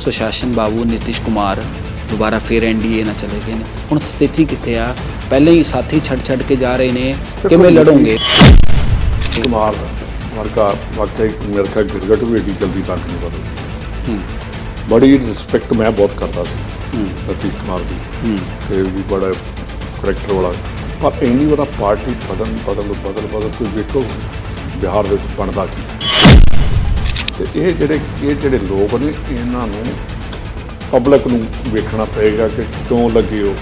ਸੁਸ਼ਾਸਨ ਬਾਬੂ ਨਿਤਿਸ਼ ਕੁਮਾਰ ਦੁਬਾਰਾ ਫਿਰ ਐਨਡੀਏ ਨਾਲ ਚਲੇ ਗਏ ਨੇ। ਹੁਣ ਸਥਿਤੀ ਕਿੱਥੇ ਆ? ਪਹਿਲੇ ਹੀ ਸਾਥੀ ਛੱਡ ਛੱਡ ਕੇ ਜਾ ਰਹੇ ਨੇ। ਕਿਵੇਂ ਲੜੋਗੇ? ਕੁਮਾਰ ਵਰਗਾ ਵਾਕਈ ਮੇਰੇ ਖਿਆਲ ਗਿਰਗਟ ਵੀ ਏਡੀ ਜਲਦੀ ਤੱਕ ਨਹੀਂ ਬਦਲ ਬੜੀ ਰਿਸਪੈਕਟ ਮੈਂ ਬਹੁਤ ਕਰਦਾ ਸੀ। ਸਤੀਸ਼ ਕੁਮਾਰ ਦੀ ਤੇ ਵੀ ਬੜਾ ਕਰੈਕਟਰ ਵਾਲਾ। ਪਰ ਇੰਨੀ ਵਾਰ ਪਾਰਟੀ ਬਦਲ ਬਦਲ ਬਦਲ ਬਦਲ ਤੁਸੀਂ ਵੇਖੋ ਬਿਹਾਰ ਵਿੱਚ ਬਣਦਾ ਕੀ? ਤੇ ਇਹ ਜਿਹੜੇ ਇਹ ਜਿਹੜੇ ਲੋਕ ਨੇ ਇਹਨਾਂ ਨੂੰ ਪਬਲਿਕ ਨੂੰ ਵੇਖਣਾ ਪਏਗਾ ਕਿ ਕਿਉਂ ਲੱਗੇ ਉਹ।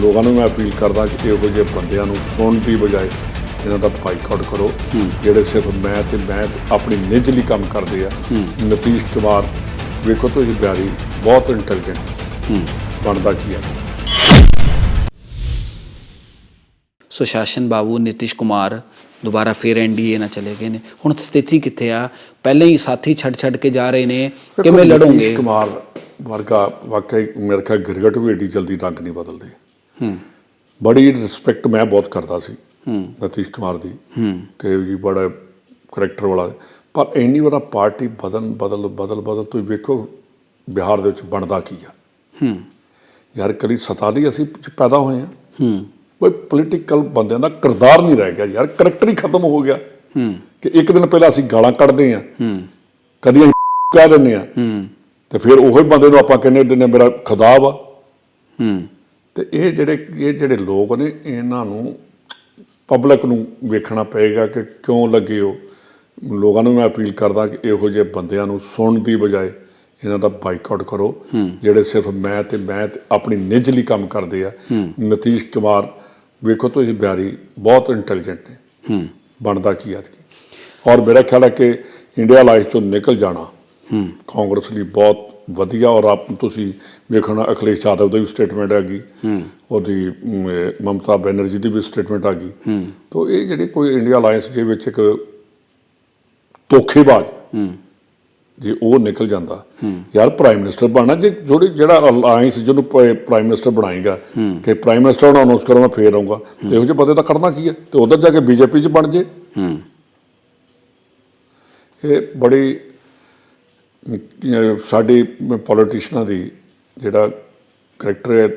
ਲੋਕਾਂ ਨੂੰ ਮੈਂ ਅਪੀਲ ਕਰਦਾ ਕਿ ਇਹੋ ਜਿਹੇ ਬੰਦਿਆਂ ਨੂੰ ਸੁਣਨ ਦੀ ਬਜਾਏ ਇਹਨਾਂ ਦਾ ਬਾਈਕਾਟ ਕਰੋ। ਜਿਹੜੇ ਸਿਰਫ ਮੈਂ ਤੇ ਮੈਂ ਆਪਣੀ ਨਿੱਜ ਲਈ ਕੰਮ ਕਰਦੇ ਆ। ਨਤੀਸ਼ ਕੁਮਾਰ ਵੇਖੋ ਤੁਸੀਂ ਬਿਹਾਰੀ ਬਹੁਤ ਇੰਟੈਲੀਜੈਂਟ ਹੂੰ। ਬਣਦਾ ਕੀ ਆ। ਸੁਸ਼ਾਸਨ ਬਾਬੂ ਨਿਤਿਸ਼ ਕੁਮਾਰ ਦੁਬਾਰਾ ਫਿਰ ਐਨਡੀਏ ਨਾਲ ਚਲੇ ਗਏ ਨੇ। ਹੁਣ ਸਥਿਤੀ ਕਿੱਥੇ ਆ? ਪਹਿਲੇ ਹੀ ਸਾਥੀ ਛੱਡ ਛੱਡ ਕੇ ਜਾ ਰਹੇ ਨੇ। ਕਿਵੇਂ ਲੜੋਗੇ? ਕੁਮਾਰ ਵਰਗਾ ਵਾਕਈ ਮੇਰੇ ਖਿਆਲ ਗਿਰਗਟ ਵੀ ਏਡੀ ਜਲਦੀ ਰੰਗ ਨਹੀਂ ਬਦਲਦੇ। ਹੂੰ। ਬੜੀ ਰਿਸਪੈਕਟ ਮੈਂ ਬਹੁਤ ਕਰਦਾ ਸੀ ਹੂੰ। ਨਤੀਸ਼ ਕੁਮਾਰ ਦੀ। ਹੂੰ। ਕਿ ਜੀ ਬੜਾ ਕਰੈਕਟਰ ਵਾਲਾ। ਪਰ ਇੰਨੀ ਵਾਰ ਪਾਰਟੀ ਬਦਲ ਬਦਲ ਬਦਲ ਬਦਲ ਤੁਸੀਂ ਵੇਖੋ ਬਿਹਾਰ ਦੇ ਵਿੱਚ ਬਣਦਾ ਕੀ ਆ। ਹੂੰ। ਯਾਰ ਕਦੀ ਸਤਾ ਲਈ ਅਸੀਂ ਪੈਦਾ ਹੋਏ ਆ। ਹੂੰ। ਕੋਈ ਪੋਲੀਟੀਕਲ ਬੰਦਿਆਂ ਦਾ ਕਿਰਦਾਰ ਨਹੀਂ ਰਹਿ ਗਿਆ ਯਾਰ ਕਰੈਕਟਰ ਹੀ ਖਤਮ ਹੋ ਗਿਆ। ਹੂੰ। ਕਿ ਇੱਕ ਦਿਨ ਪਹਿਲਾਂ ਅਸੀਂ ਗਾਲਾਂ ਕੱਢਦੇ ਆ ਹੂੰ। ਕਦੀ ਅਸੀਂ ਕਹਿ ਦਿੰਦੇ ਆ ਹੂੰ। ਤੇ ਫਿਰ ਉਹੀ ਬੰਦੇ ਨੂੰ ਆਪਾਂ ਕਹਿੰਦੇ ਦਿੰਦੇ ਮੇਰਾ ਖੁਦਾ ਵਾ ਹੂੰ। ਤੇ ਇਹ ਜਿਹੜੇ ਇਹ ਜਿਹੜੇ ਲੋਕ ਨੇ ਇਹਨਾਂ ਨੂੰ ਪਬਲਿਕ ਨੂੰ ਵੇਖਣਾ ਪਏਗਾ ਕਿ ਕਿਉਂ ਲੱਗੇ ਉਹ ਲੋਕਾਂ ਨੂੰ ਮੈਂ ਅਪੀਲ ਕਰਦਾ ਕਿ ਇਹੋ ਜਿਹੇ ਬੰਦਿਆਂ ਨੂੰ ਸੁਣਨ ਦੀ ਬਜਾਏ ਇਹਨਾਂ ਦਾ ਬਾਈਕਾਟ ਕਰੋ। ਜਿਹੜੇ ਸਿਰਫ ਮੈਂ ਤੇ ਮੈਂ ਤੇ ਆਪਣੀ ਨਿੱਜ ਲਈ ਕੰਮ ਕਰਦੇ ਆ। ਨਤੀਸ਼ ਕੁਮਾਰ ਵੇਖੋ ਤੁਸੀਂ ਬਿਹਾਰੀ ਬਹੁਤ ਇੰਟੈਲੀਜੈਂਟ ਨੇ। ਹੂੰ। ਬਣਦਾ ਕੀ ਆ ਔਰ ਮੇਰਾ ਖਿਆਲ ਹੈ ਕਿ ਇੰਡੀਆ ਲਾਈਫ ਚੋਂ ਨਿਕਲ ਜਾਣਾ ਹੂੰ। ਕਾਂਗਰਸ ਲਈ ਬਹੁਤ ਵਧੀਆ ਔਰ ਆਪ ਤੁਸੀਂ ਵੇਖਣਾ ਅਖਿਲੇਸ਼ ਯਾਦਵ ਦੀ ਵੀ ਸਟੇਟਮੈਂਟ ਆ ਗਈ ਉਹਦੀ ਅਮ, ਮਮਤਾ ਬੈਨਰਜੀ ਦੀ ਵੀ ਸਟੇਟਮੈਂਟ ਆ ਗਈ। ਤੋਂ ਇਹ ਜਿਹੜੀ ਕੋਈ ਇੰਡੀਆ ਅਲਾਈਅੰਸ ਦੇ ਵਿੱਚ ਇੱਕ ਧੋਖੇਬਾਜ਼ ਹੂੰ। ਜੇ ਉਹ ਨਿਕਲ ਜਾਂਦਾ ਯਾਰ ਪ੍ਰਾਈਮ ਮਿਨਿਸਟਰ ਬਣਨਾ ਜੇ ਜਿਹੜੀ ਜਿਹੜਾ ਅਲਾਈਅੰਸ ਜਿਹਨੂੰ ਪ੍ਰਾਈਮ ਮਿਨਿਸਟਰ ਬਣਾਏਗਾ ਕਿ ਪ੍ਰਾਈਮ ਮਿਨਿਸਟਰ ਨੂੰ ਅਨਾਉਂਸ ਕਰੋ ਮੈਂ ਫੇਰ ਆਉਂਗਾ ਤੇ ਇਹੋ ਜਿਹੇ ਬੰਦੇ ਦਾ ਕਰਨਾ ਕੀ ਹੈ? ਤੇ ਉਧਰ ਜਾ ਕੇ ਬੀਜੇਪੀ 'ਚ ਬਣ ਜੇ। ਇਹ ਬੜੀ ਸਾਡੀ ਪੋਲੀਟੀਸ਼ੀਅਨਾਂ ਦੀ ਜਿਹੜਾ ਕਰੈਕਟਰ ਹੈ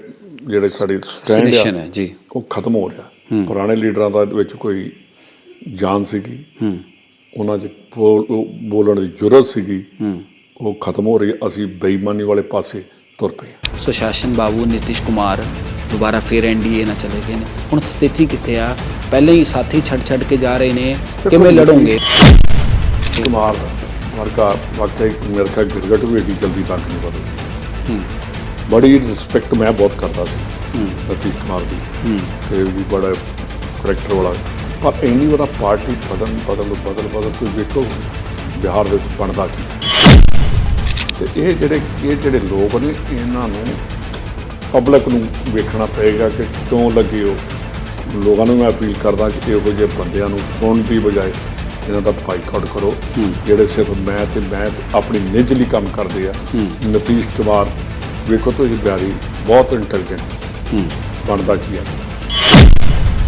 ਜਿਹੜੇ ਸਾਡੇ ਸਟੈਂਡ ਹੈ, ਜੀ। ਉਹ ਖਤਮ ਹੋ ਰਿਹਾ। ਪੁਰਾਣੇ ਲੀਡਰਾਂ ਦਾ ਵਿੱਚ ਕੋਈ ਜਾਨ ਸੀਗੀ। ਉਹਨਾਂ 'ਚ ਬੋਲਣ ਦੀ ਜੁਰਤ ਸੀਗੀ ਉਹ ਖਤਮ ਹੋ ਰਹੀ ਅਸੀਂ ਬੇਈਮਾਨੀ ਵਾਲੇ ਪਾਸੇ ਤੁਰ ਪਏ। ਸੁਸ਼ਾਸਨ ਬਾਬੂ ਨਿਤਿਸ਼ ਕੁਮਾਰ ਦੁਬਾਰਾ ਫਿਰ ਐਨਡੀਏ ਨਾਲ ਚਲੇ ਗਏ ਨੇ। ਹੁਣ ਸਥਿਤੀ ਕਿੱਥੇ ਆ? ਪਹਿਲੇ ਹੀ ਸਾਥੀ ਛੱਡ ਛੱਡ ਕੇ ਜਾ ਰਹੇ ਨੇ। ਕਿਵੇਂ ਲੜੋਗੇ? ਕੁਮਾਰ ਵਰਗਾ ਮੇਰੇ ਖਿਆਲ ਗਿਰਗਟ ਵੀ ਏਡੀ ਜਲਦੀ ਤੱਕ ਨਹੀਂ ਬਦਲ ਬੜੀ ਰਿਸਪੈਕਟ ਮੈਂ ਬਹੁਤ ਕਰਦਾ ਸੀ ਹੂੰ। ਸਤੀਸ਼ ਕੁਮਾਰ ਦੀ। ਹੂੰ। ਤੇ ਵੀ ਬੜਾ ਕਰੈਕਟਰ ਵਾਲਾ ਪਰ ਇੰਨੀ ਵਾਰ ਪਾਰਟੀ ਬਦਲ ਬਦਲ ਬਦਲ ਬਦਲ ਤੁਸੀਂ ਵੇਖੋ ਬਿਹਾਰ ਵਿੱਚ ਬਣਦਾ ਕੀ। ਤੇ ਇਹ ਜਿਹੜੇ ਇਹ ਜਿਹੜੇ ਲੋਕ ਨੇ ਇਹਨਾਂ ਨੂੰ ਪਬਲਿਕ ਨੂੰ ਵੇਖਣਾ ਪਏਗਾ ਕਿ ਕਿਉਂ ਲੱਗੇ ਉਹ। ਲੋਕਾਂ ਨੂੰ ਮੈਂ ਅਪੀਲ ਕਰਦਾ ਕਿ ਇਹੋ ਜਿਹੇ ਬੰਦਿਆਂ ਨੂੰ ਸੁਣਨ ਦੀ ਬਜਾਏ ਇਹਨਾਂ ਦਾ ਬਾਈਕਾਟ ਕਰੋ। ਜਿਹੜੇ ਸਿਰਫ ਮੈਂ ਤੇ ਮੈਂ ਆਪਣੀ ਨਿੱਜ ਲਈ ਕੰਮ ਕਰਦੇ ਆ। ਨਤੀਸ਼ ਕੁਮਾਰ ਵੇਖੋ ਤੁਸੀਂ ਬਿਹਾਰੀ ਬਹੁਤ ਇੰਟੈਲੀਜੈਂਟ ਹੂੰ। ਬਣਦਾ ਕੀ ਆ।